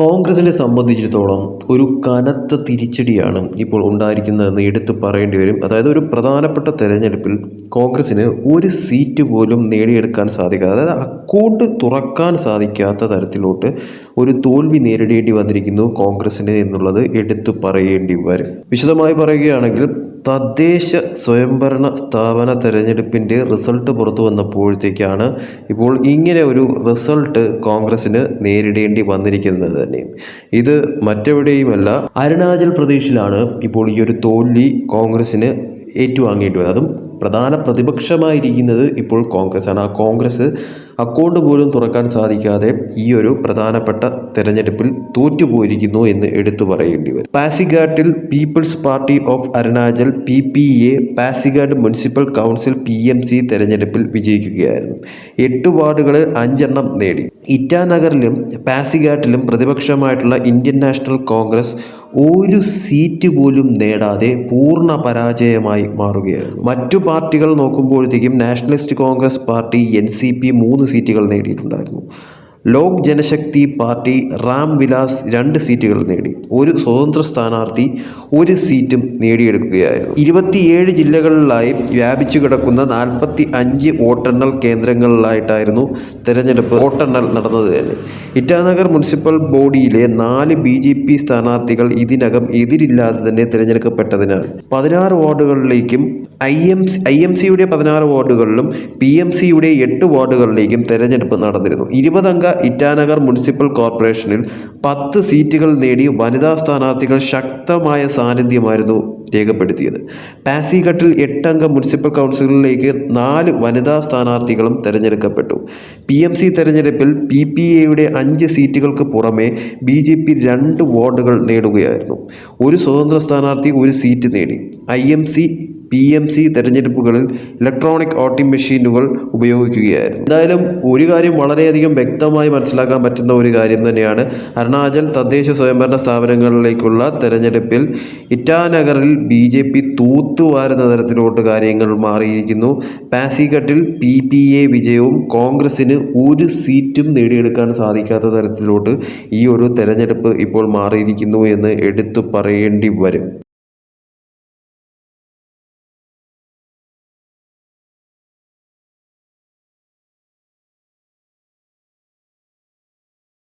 കോൺഗ്രസിനെ സംബന്ധിച്ചിടത്തോളം ഒരു കനത്ത തിരിച്ചടിയാണ് ഇപ്പോൾ ഉണ്ടായിരിക്കുന്നതെന്ന് എടുത്തു പറയേണ്ടി വരും. അതായത് ഒരു പ്രധാനപ്പെട്ട തെരഞ്ഞെടുപ്പിൽ കോൺഗ്രസിന് ഒരു സീറ്റ് പോലും നേടിയെടുക്കാൻ സാധിക്കാതെ അതായത് അക്കൗണ്ട് തുറക്കാൻ സാധിക്കാത്ത തരത്തിലോട്ട് ഒരു തോൽവി നേരിടേണ്ടി വന്നിരിക്കുന്നു കോൺഗ്രസിന് എന്നുള്ളത് എടുത്തു പറയേണ്ടി വരും. വിശദമായി പറയുകയാണെങ്കിൽ തദ്ദേശ സ്വയംഭരണ സ്ഥാപന തെരഞ്ഞെടുപ്പിന്റെ റിസൾട്ട് പുറത്തു വന്നപ്പോഴത്തേക്കാണ് ഇപ്പോൾ ഇങ്ങനെ ഒരു റിസൾട്ട് കോൺഗ്രസിന് നേരിടേണ്ടി വന്നിരിക്കുന്നത്. തന്നെ ഇത് മറ്റെവിടെയുമല്ല അരുണാചൽ പ്രദേശിലാണ് ഇപ്പോൾ ഈ ഒരു തോൽവി കോൺഗ്രസിന് ഏറ്റുവാങ്ങേണ്ടി വന്നത്. അതും പ്രധാന പ്രതിപക്ഷമായിരിക്കുന്നത് ഇപ്പോൾ കോൺഗ്രസ് ആണ് ആ കോൺഗ്രസ് അക്കൗണ്ട് പോലും തുറക്കാൻ സാധിക്കാതെ ഈ ഒരു പ്രധാനപ്പെട്ട തെരഞ്ഞെടുപ്പിൽ തോറ്റുപോയിരിക്കുന്നു എന്ന് എടുത്തു പറയേണ്ടി വരും. പാസിഘാട്ടിൽ People's Party of Arunachal P P A Pasighat municipal council P M C തെരഞ്ഞെടുപ്പിൽ വിജയിക്കുകയായിരുന്നു. എട്ട് വാർഡുകളിൽ അഞ്ചെണ്ണം നേടി. ഇറ്റാനഗറിലും പാസിഘാട്ടിലും പ്രതിപക്ഷമായിട്ടുള്ള ഇന്ത്യൻ നാഷണൽ കോൺഗ്രസ് ഒരു സീറ്റ് പോലും നേടാതെ പൂർണ പരാജയമായി മാറുകയായിരുന്നു. മറ്റു പാർട്ടികൾ നോക്കുമ്പോഴത്തേക്കും Nationalist Congress Party N C P മൂന്ന് സീറ്റുകൾ നേടിയിട്ടുണ്ടായിരുന്നു. ലോക് ജനശക്തി പാർട്ടി റാം വിലാസ് രണ്ട് സീറ്റുകൾ നേടി. ഒരു സ്വതന്ത്ര സ്ഥാനാർത്ഥി ഒരു സീറ്റും നേടിയെടുക്കുകയായിരുന്നു. ഇരുപത്തിയേഴ് ജില്ലകളിലായി വ്യാപിച്ചു കിടക്കുന്ന നാൽപ്പത്തി അഞ്ച് വോട്ടെണ്ണൽ കേന്ദ്രങ്ങളിലായിട്ടായിരുന്നു തെരഞ്ഞെടുപ്പ് വോട്ടെണ്ണൽ നടന്നത് തന്നെ. ഇറ്റാനഗർ മുനിസിപ്പൽ ബോഡിയിലെ നാല് ബി ജെ പി സ്ഥാനാർത്ഥികൾ ഇതിനകം എതിരില്ലാതെ തന്നെ തിരഞ്ഞെടുക്കപ്പെട്ടതിനാൽ പതിനാറ് വാർഡുകളിലേക്കും ഐ എം ഐ എം സിയുടെ പതിനാറ് വാർഡുകളിലും പി എം സിയുടെ എട്ട് വാർഡുകളിലേക്കും തെരഞ്ഞെടുപ്പ് നടന്നിരുന്നു. ഇരുപതംഗ ഇറ്റാനഗർ മുനിസിപ്പൽ കോർപ്പറേഷനിൽ പത്ത് സീറ്റുകൾ നേടി വനിതാ സ്ഥാനാർത്ഥികൾ ശക്തമായ സാന്നിധ്യമായിരുന്നു രേഖപ്പെടുത്തിയത്. പാസിഘട്ടിൽ എട്ടംഗ മുനിസിപ്പൽ കൗൺസിലിലേക്ക് നാല് വനിതാ സ്ഥാനാർത്ഥികളും തെരഞ്ഞെടുക്കപ്പെട്ടു. പി എം സി തെരഞ്ഞെടുപ്പിൽ പി പി എയുടെ അഞ്ച് സീറ്റുകൾക്ക് പുറമെ ബി ജെ പി രണ്ട് വാർഡുകൾ നേടുകയായിരുന്നു. ഒരു സ്വതന്ത്ര സ്ഥാനാർത്ഥി ഒരു സീറ്റ് നേടി. I M C P M C തെരഞ്ഞെടുപ്പുകളിൽ ഇലക്ട്രോണിക് വോട്ടിംഗ് മെഷീനുകൾ ഉപയോഗിക്കുകയായിരുന്നു. എന്തായാലും ഒരു കാര്യം വളരെയധികം വ്യക്തമായി മനസ്സിലാക്കാൻ പറ്റുന്ന ഒരു കാര്യം തന്നെയാണ്. അരുണാചൽ തദ്ദേശ സ്വയംഭരണ സ്ഥാപനങ്ങളിലേക്കുള്ള തെരഞ്ഞെടുപ്പിൽ ഇറ്റാനഗറിൽ ബി ജെ പി തൂത്തുവാരുന്ന തരത്തിലോട്ട് കാര്യങ്ങൾ മാറിയിരിക്കുന്നു. പാസിഘട്ടിൽ പി പി എ വിജയവും കോൺഗ്രസിന് ഒരു സീറ്റും നേടിയെടുക്കാൻ സാധിക്കാത്ത തരത്തിലോട്ട് ഈ ഒരു തെരഞ്ഞെടുപ്പ് ഇപ്പോൾ മാറിയിരിക്കുന്നു എന്ന് എടുത്തു പറയേണ്ടി വരും.